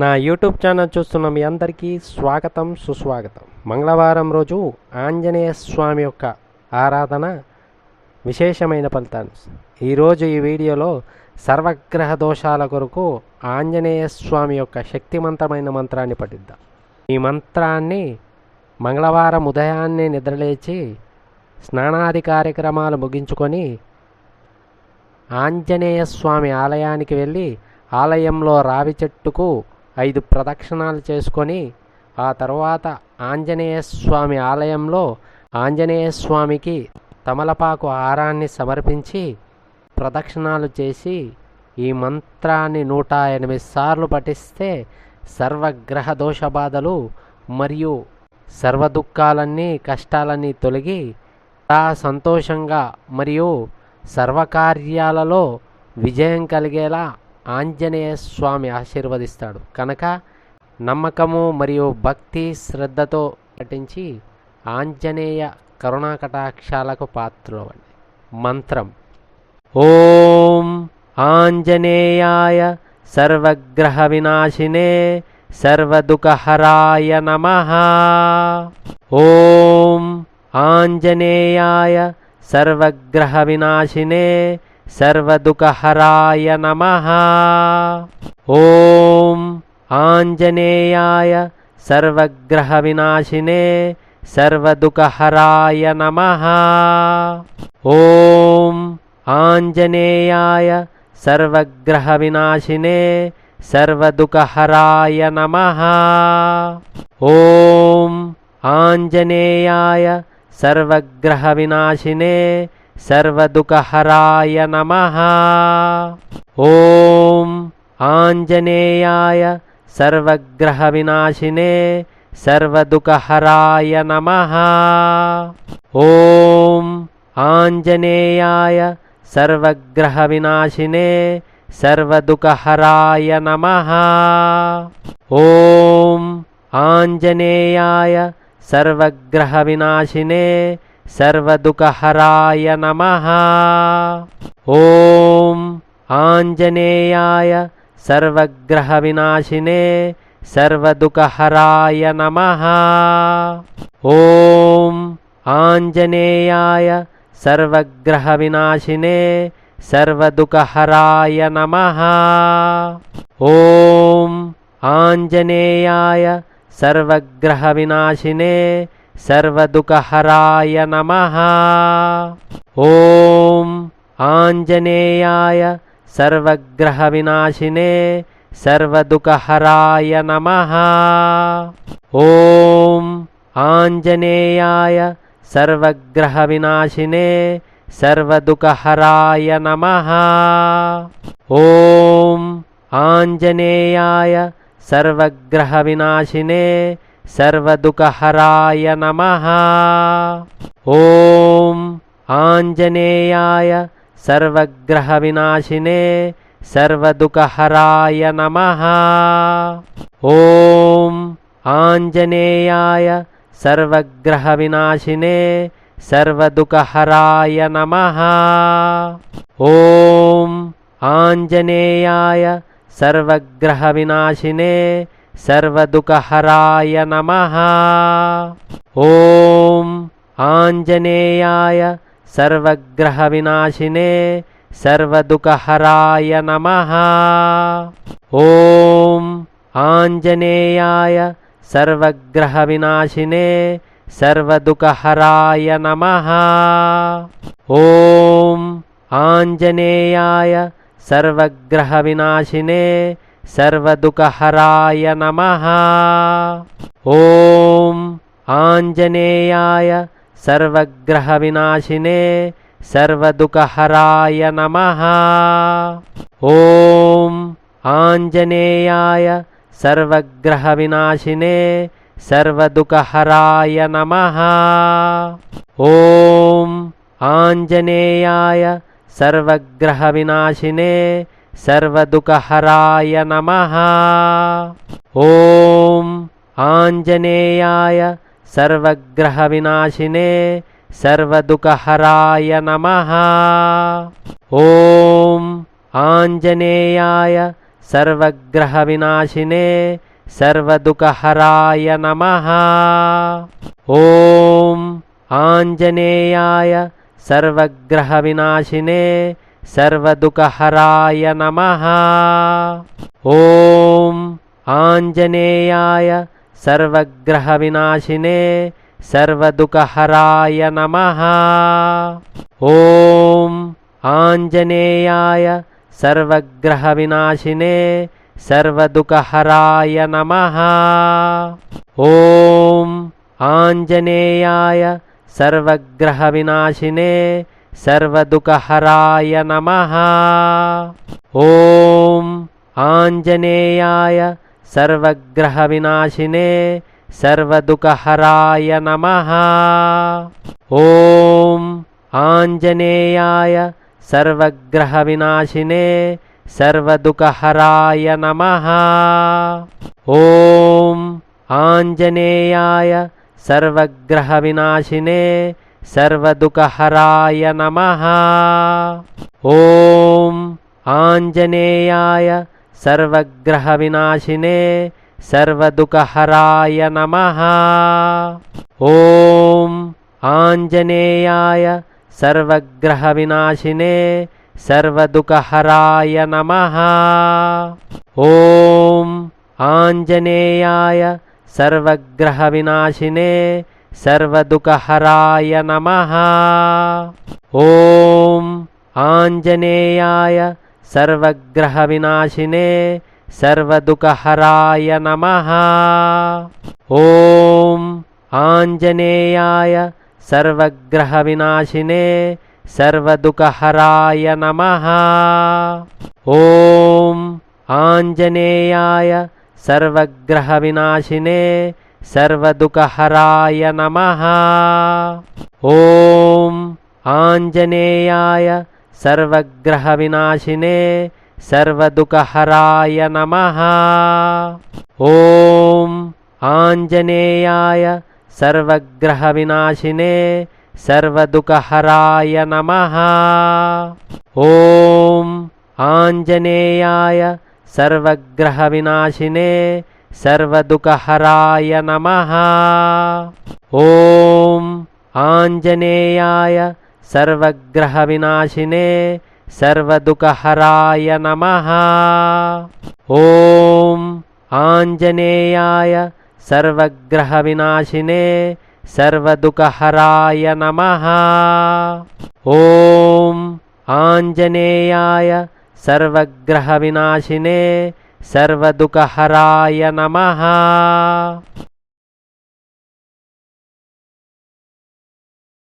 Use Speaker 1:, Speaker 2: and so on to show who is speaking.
Speaker 1: నా YouTube channel చూస్తున్న మీ అందరికీ స్వాగతం సుస్వాగతం. మంగళవారం రోజు ఆంజనేయ స్వామి యొక్క ఆరాధన విశేషమైన ఫలితాన్ని ఈరోజు ఈ వీడియోలో సర్వగ్రహ దోషాల కొరకు ఆంజనేయ స్వామి యొక్క శక్తివంతమైన మంత్రాన్ని పఠిద్దాం. ఈ మంత్రాన్ని మంగళవారం ఉదయాన్నే నిద్రలేచి స్నానాది కార్యక్రమాలు ముగించుకొని ఆంజనేయ స్వామి ఆలయానికి వెళ్ళి ఆలయంలో రావి చెట్టుకు ఐదు ప్రదక్షిణాలు చేసుకొని ఆ తర్వాత ఆంజనేయ స్వామి ఆలయంలో ఆంజనేయ స్వామికి తమలపాకు హారాన్ని సమర్పించి ప్రదక్షిణాలు చేసి ఈ మంత్రాన్ని నూట ఎనిమిది సార్లు పఠిస్తే సర్వగ్రహ దోష బాధలు మరియు సర్వ దుఃఖాలన్నీ కష్టాలన్నీ తొలగి చాలా సంతోషంగా మరియు సర్వకార్యాలలో విజయం కలిగేలా ఆంజనేయ స్వామి ఆశీర్వదిస్తాడు. కనుక నమ్మకము మరియు భక్తి శ్రద్ధతో పఠించి ఆంజనేయ కరుణా కటాక్షాలకు పాత్రవండి మంత్రం. ఓం ఆంజనేయాయ సర్వగ్రహ వినాశినే సర్వదుఃఖహరాయ నమ. ఓం ఆంజనేయాయ సర్వగ్రహ వినాశినే సర్వదుఃఖహరాయ నమ ఓం ఆంజనేయాయ సర్వగ్రహ వినాశినే సర్వదుఃఖహరాయ నమ ఓం ఆంజనేయాయ సర్వగ్రహ వినాశినే సర్వదుఃఖహరాయ నమ ఓం सर्वदुःखहराय नमः। ॐ आञ्जनेयाय सर्वग्रहविनाशिने सर्वदुःखहराय नमः। ॐ आञ्जनेयाय सर्वग्रहविनाशिने सर्वदुःखहराय नमः। ॐ आञ्जनेयाय सर्वग्रहविनाशिने సర్వదుఃఖహరాయ నమ. ఓం ఆంజనేయాయ సర్వగ్రహ వినాశినే సర్వదుఃఖహరాయ నమ. ఓం ఆంజనేయాయ సర్వగ్రహ వినాశినే సర్వదుఃఖహరాయ నమ. ఓం सर्वदुःखहराय नमः। ॐ आञ्जनेयाय सर्वग्रहविनाशिने सर्वदुःखहराय नमः। ॐ आञ्जनेयाय सर्वग्रहविनाशिने सर्वदुःखहराय नमः। ॐ आञ्जनेयाय सर्वग्रहविनाशिने सर्वदुःखहराय नमः। ॐ आञ्जनेयाय सर्वग्रहविनाशिने सर्वदुःखहराय नमः। ॐ आञ्जनेयाय सर्वग्रहविनाशिने सर्वदुःखहराय नमः। ॐ आञ्जनेयाय सर्वग्रहविनाशिने सर्वदुःखहराय नमः। ॐ आञ्जनेयाय सर्वग्रहविनाशिने सर्वदुःखहराय नमः। ॐ आञ्जनेयाय सर्वग्रहविनाशिने सर्वदुःखहराय नमः। ॐ आञ्जनेयाय सर्वग्रहविनाशिने సర్వదుఃఖహరాయ నమ ఓం ఆంజనేయాయ సర్వగ్రహ వినాశినే సర్వదుఃఖహరాయ నమ ఓం ఆంజనేయాయ సర్వగ్రహ వినాశినే సర్వదుఃఖహరాయ నమ ఓం सर्वदुःखहराय नमः ॐ आञ्जनेयाय सर्वग्रहविनाशिने सर्वदुःखहराय नमः ॐ आञ्जनेयाय सर्वग्रहविनाशिने सर्वदुःखहराय नमः ॐ आञ्जनेयाय सर्वग्रहविनाशिने सर्वदुःखहराय नमः ॐ आञ्जनेयाय सर्वग्रहविनाशिने सर्वदुःखहराय नमः ॐ आञ्जनेयाय सर्वग्रहविनाशिने सर्वदुःखहराय नमः ॐ आञ्जनेयाय सर्वग्रहविनाशिने सर्वदुःखहराय नमः ॐ आञ्जनेयाय सर्वग्रहविनाशिने सर्वदुःखहराय नमः ॐ आञ्जनेयाय सर्वग्रहविनाशिने सर्वदुःखहराय नमः ॐ आञ्जनेयाय सर्वग्रहविनाशिने सर्वदुःखहराय नमः ॐ आञ्जनेयाय सर्वग्रहविनाशिने सर्वदुःखहराय नमः ॐ आञ्जनेयाय सर्वग्रहविनाशिने सर्वदुःखहराय नमः ॐ आञ्जनेयाय सर्वग्रहविनाशिने सर्वदुःखहराय नमः ॐ आञ्जनेयाय सर्वग्रहविनाशिने सर्वदुःखहराय नमः ॐ आञ्जनेयाय सर्वग्रहविनाशिने सर्वदुःखहराय नमः ॐ आञ्जनेयाय सर्वग्रहविनाशिने सर्वदुःखहराय नमः ॐ आञ्जनेयाय सर्वग्रहविनाशिने सर्वदुःखहराय नमः ॐ आञ्जनेयाय सर्वग्रहविनाशिने सर्वदुःखहराय नमः ॐ आञ्जनेयाय सर्वग्रहविनाशिने सर्वदुःखहराय नमः ॐ आञ्जनेयाय सर्वग्रहविनाशिने सर्वदुःखहराय नमः ॐ आञ्जनेयाय सर्वग्रहविनाशिने सर्वदुःखहराय नमः ॐ आञ्जनेयाय सर्वग्रहविनाशिने సర్వదుఖహరాయ నమ.